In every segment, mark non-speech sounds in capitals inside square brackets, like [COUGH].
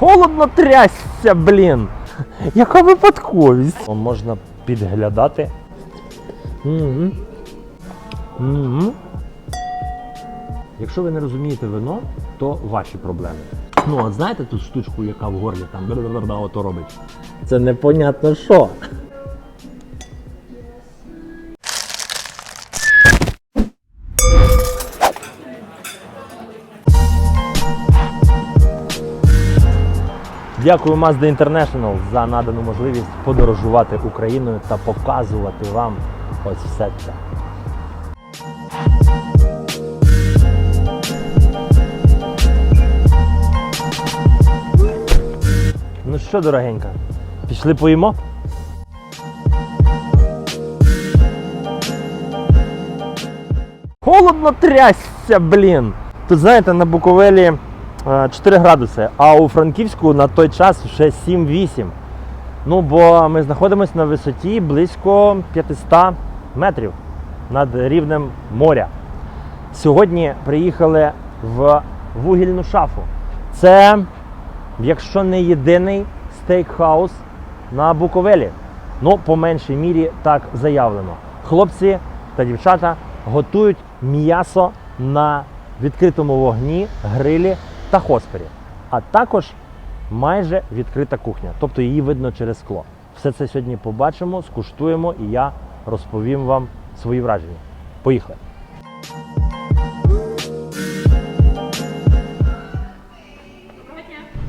Холодно трясся, блін. Яка випадковість. Можна підглядати. Угу. Угу. Якщо ви не розумієте вино, то ваші проблеми. Ну, от знаєте ту штучку, яка в горлі там ото робить? Це непонятно що. Дякую Mazda International за надану можливість подорожувати Україною та показувати вам ось все це. Ну що, дорогенька, пішли поїмо? Холодно трясся, блін. Тут знаєте, на Буковелі 4 градуси, а у Франківську на той час вже 7-8. Ну, бо ми знаходимося на висоті близько 500 метрів над рівнем моря. Сьогодні приїхали в вугільну шафу. Це, якщо не єдиний стейкхаус на Буковелі. Ну, по меншій мірі так заявлено. Хлопці та дівчата готують м'ясо на відкритому вогні, грилі та хоспері. А також майже відкрита кухня, тобто її видно через скло. Все це сьогодні побачимо, скуштуємо і я розповім вам свої враження. Поїхали!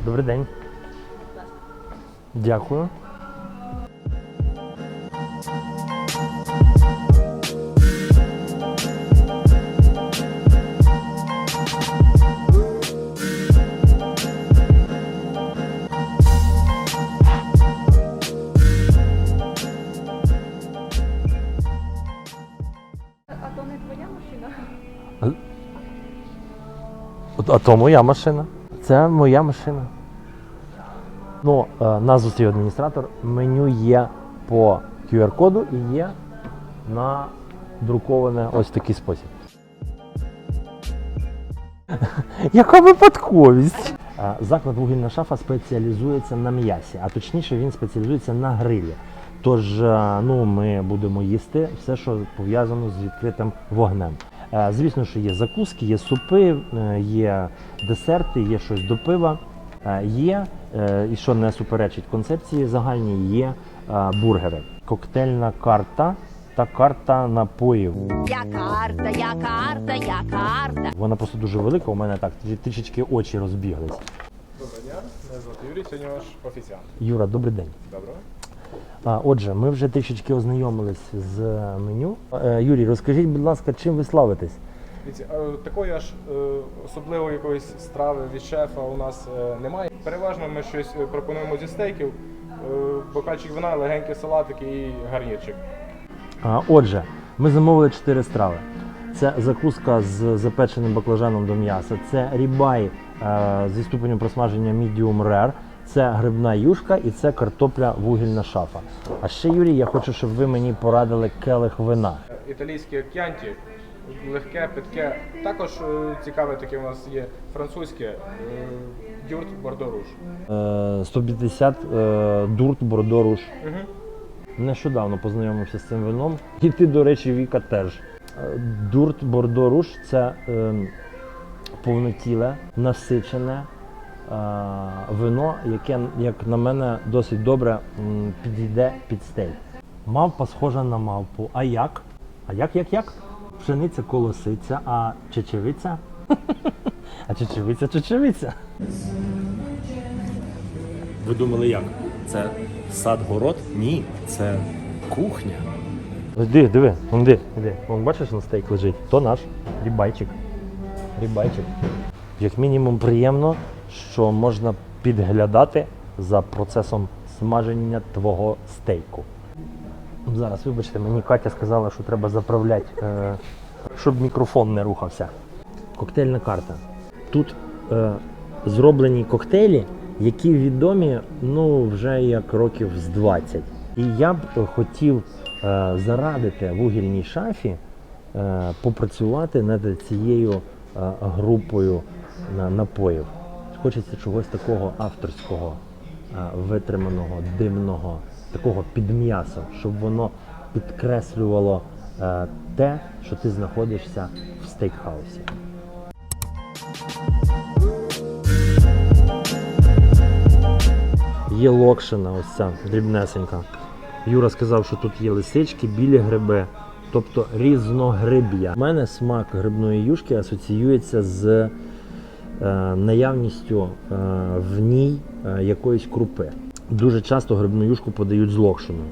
Добрий день. Дякую. А то моя машина. Це моя машина. Ну, е, нас зустрів адміністратор. Меню є по QR-коду і є на друковане ось такий спосіб. [LAUGHS] Яка випадковість! Е, Заклад вугільна шафа спеціалізується на м'ясі, а точніше він спеціалізується на грилі. Тож е, ну, ми будемо їсти все, що пов'язано з відкритим вогнем. Е, Звісно, що є закуски, є супи, е, є десерти, є щось до пива. Е, Є, і що не суперечить концепції загальній, є бургери. Коктейльна карта та карта напоїв. Я карта, я карта, я карта. Вона просто дуже велика, у мене так трішечки очі розбіглись. Доброго дня, мене звати Юрій, сьогодні ваш офіціант. Юра, добрий день. Доброго. Отже, ми вже трішечки ознайомились з меню. Е, Юрій, розкажіть, будь ласка, чим ви славитесь? Е, такої аж е, особливої якоїсь страви від шефа у нас е, немає. Переважно ми щось е, пропонуємо зі стейків, е, бокальчик вина, легенький салатик і гарнірчик. Отже, ми замовили чотири страви. Це закуска з запеченим баклажаном до м'яса, це рібай е, зі ступенем просмаження medium rare, це грибна юшка і це картопля вугільна шафа. А ще, Юрій, я хочу, щоб ви мені порадили келих вина. Італійське к'янті, легке, питке. Також е, цікаве таке у нас є французьке дюрт бордоруш. Е, 150 е, дурт бордо. Угу. Нещодавно познайомився з цим вином. І ти, до речі, Віка теж. Е, Дурт Бордо це е, повнотіле, насичене вино, яке, як на мене, досить добре підійде під стейк. Мавпа схожа на мавпу. А як? А як, як, як? Пшениця колосиця, а чечевиця? [LAUGHS] А чечевиця, чечевиця. Ви думали як? Це сад-город? Ні, це кухня. Диви, диви, вон диви, диви. Вон бачиш на стейк лежить? То наш рібайчик. Рібайчик. Як мінімум приємно, що можна підглядати за процесом смаження твого стейку. Зараз, вибачте, мені Катя сказала, що треба заправляти, е, щоб мікрофон не рухався. Коктейльна карта. Тут е, зроблені коктейлі, які відомі ну, вже як років з 20. І я б е, хотів е, зарадити вугільній шафі е, попрацювати над цією е, групою на- напоїв. Хочеться чогось такого авторського, е, витриманого, димного, такого під м'ясо, щоб воно підкреслювало е, те, що ти знаходишся в стейкхаусі. Є локшина, ось ця дрібнесенька. Юра сказав, що тут є лисички, білі гриби, тобто різногриб'я. У мене смак грибної юшки асоціюється з наявністю е, в ній е, якоїсь крупи. Дуже часто грибну юшку подають з локшиною.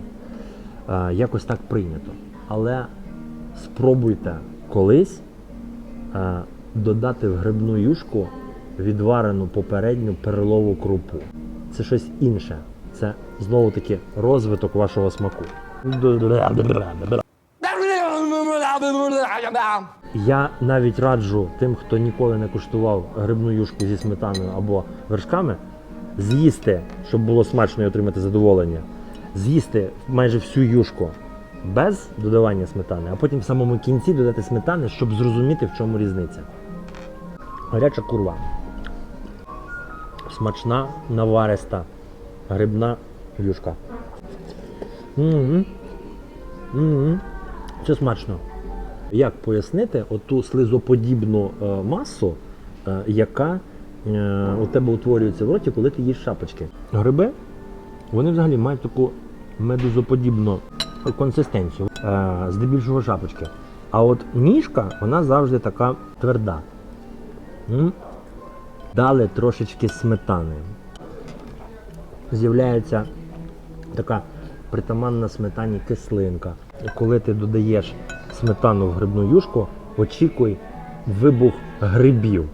Е, якось так прийнято. Але спробуйте колись е, додати в грибну юшку відварену попередню перелову крупу. Це щось інше. Це знову таки розвиток вашого смаку. Я навіть раджу тим, хто ніколи не куштував грибну юшку зі сметаною або вершками, з'їсти, щоб було смачно і отримати задоволення. З'їсти майже всю юшку без додавання сметани, а потім в самому кінці додати сметани, щоб зрозуміти, в чому різниця. Гаряча курва. Смачна, навариста, грибна юшка. М-м. М-м. Це смачно. Як пояснити оту слизоподібну е, масу, е, яка е, у тебе утворюється в роті, коли ти їш шапочки? Гриби, вони взагалі мають таку медузоподібну консистенцію, здебільшого шапочки. А от ніжка, вона завжди така тверда. Дали трошечки сметани. З'являється така притаманна сметані кислинка. Коли ти додаєш сметану в грибну юшку, очікуй вибух грибів.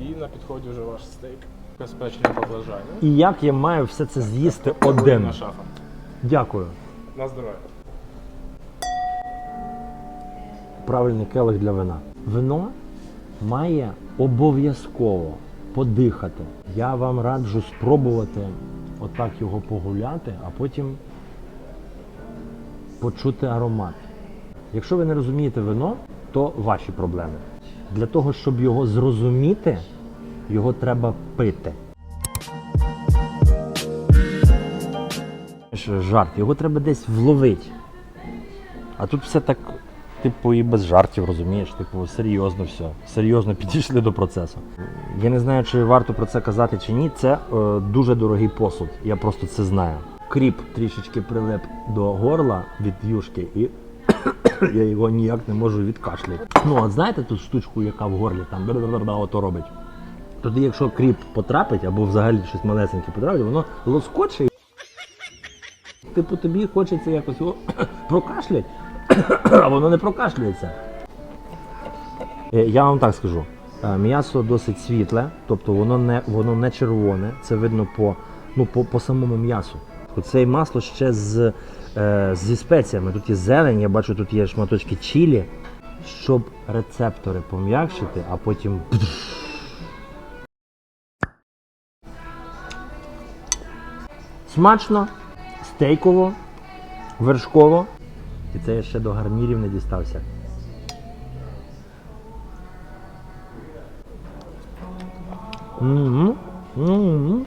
І на підході вже ваш стейк. Безпечні баклажани. І як я маю все це з'їсти один? Шафа. Дякую. На здоров'я. Правильний келих для вина. Вино має обов'язково подихати. Я вам раджу спробувати отак його погуляти, а потім почути аромат. Якщо ви не розумієте вино, то ваші проблеми. Для того, щоб його зрозуміти, його треба пити. Жарт, його треба десь вловити. А тут все так, типу, і без жартів, розумієш? Типу, серйозно все. Серйозно підійшли до процесу. Я не знаю, чи варто про це казати чи ні. Це е, дуже дорогий посуд. Я просто це знаю. Кріп трішечки прилип до горла від юшки, і [COUGHS] я його ніяк не можу відкашляти. Ну, от знаєте ту штучку, яка в горлі там ото робить. Тоді, якщо кріп потрапить, або взагалі щось малесеньке потрапить, воно лоскоче. [COUGHS] Типу тобі хочеться якось його [COUGHS] прокашлять, а воно не прокашлюється. Е, Я вам так скажу. е, М'ясо досить світле, тобто воно не, воно не червоне, це видно по, ну, по, по самому м'ясу. Оце і масло ще з, е, зі спеціями. Тут є зелень, я бачу, тут є шматочки чілі, щоб рецептори пом'якшити, а потім. Смачно, стейково, вершково. І це я ще до гарнірів не дістався. Мгм. Мгм.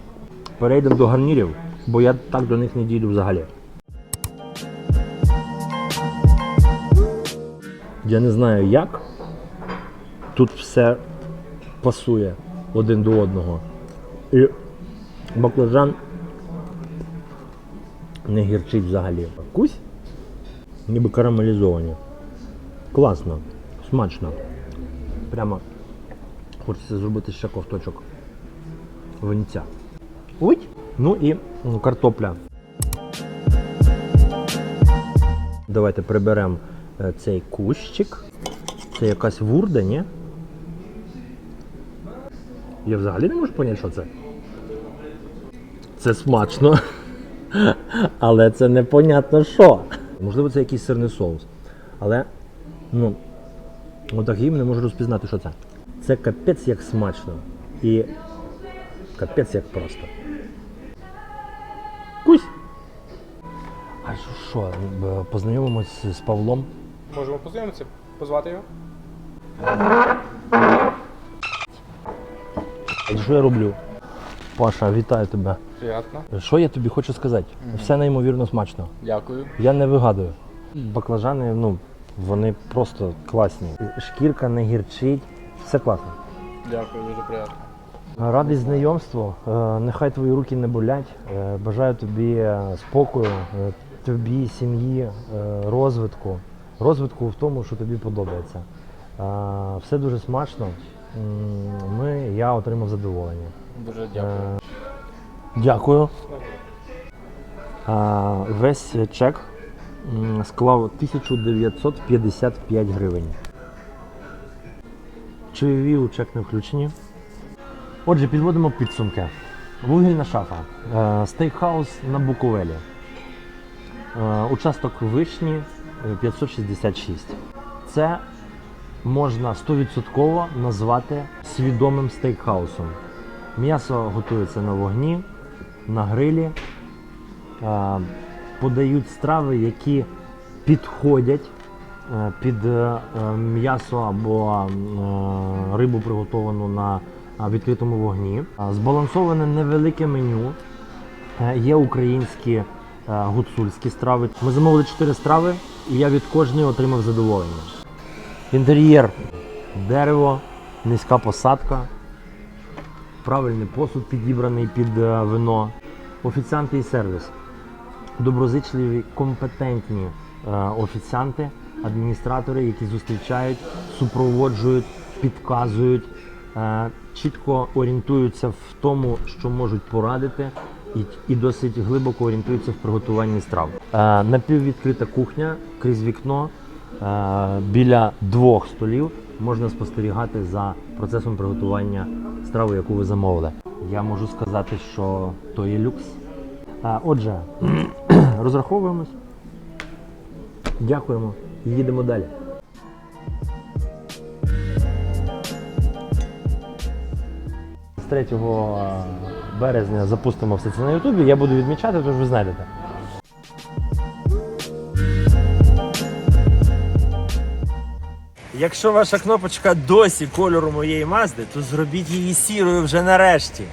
Перейдемо до гарнірів, бо я так до них не дійду взагалі. Я не знаю як. Тут все пасує один до одного. І баклажан не гірчить взагалі. Кусь, ніби карамелізовані. Класно, смачно. Прямо хочеться зробити ще ковточок винця. Уть! Ну і картопля. Давайте приберемо е, цей кущик. Це якась вурда, ні? Я взагалі не можу зрозуміти, що це. Це смачно. [LAUGHS] Але це непонятно що. Можливо, це якийсь сирний соус. Але, ну, отак їм не можу розпізнати, що це. Це капець як смачно. І капець як просто. А що, що, е, познайомимось з Павлом? Можемо познайомитися, позвати його. що я роблю. Паша, вітаю тебе. Приятно. Що я тобі хочу сказати? Все неймовірно смачно. Дякую. Я не вигадую. Баклажани, ну, вони просто класні. Шкірка не гірчить, все класно. Дякую, дуже приємно. Радий знайомству. Е, Нехай твої руки не болять. Е, Бажаю тобі спокою, тобі, сім'ї, е, розвитку. Розвитку в тому, що тобі подобається. Е, Все дуже смачно. Ми, я отримав задоволення. Дуже Е, Дякую. Весь чек склав 1955 гривень. Чайові у чек не включені. Отже, підводимо підсумки. Вугільна шафа. Стейкхаус на Буковелі. Е, Участок вишні е, 566. Це можна 100% назвати свідомим стейкхаусом. М'ясо готується на вогні, на грилі. Е, Подають страви, які підходять е, під е, е, м'ясо або е, рибу, приготовану на е, відкритому вогні. Е, Збалансоване невелике меню. Е, Є українські е, гуцульські страви. Ми замовили 4 страви, і я від кожної отримав задоволення. Інтер'єр дерево, низька посадка, правильний посуд підібраний під е, вино, офіціанти і сервіс. Доброзичливі, компетентні е, офіціанти, адміністратори, які зустрічають, супроводжують, підказують, е, чітко орієнтуються в тому, що можуть порадити, і, і досить глибоко орієнтуються в приготуванні страв. Е, напіввідкрита кухня крізь вікно. Е, біля двох столів можна спостерігати за процесом приготування страви, яку ви замовили. Я можу сказати, що то є люкс. А, отже, [CLEARS THROAT] розраховуємось. Дякуємо і їдемо далі. З 3 березня запустимо все це на Ютубі. Я буду відмічати, тож ви знайдете. Якщо ваша кнопочка досі кольору моєї мазди, то зробіть її сірою вже нарешті.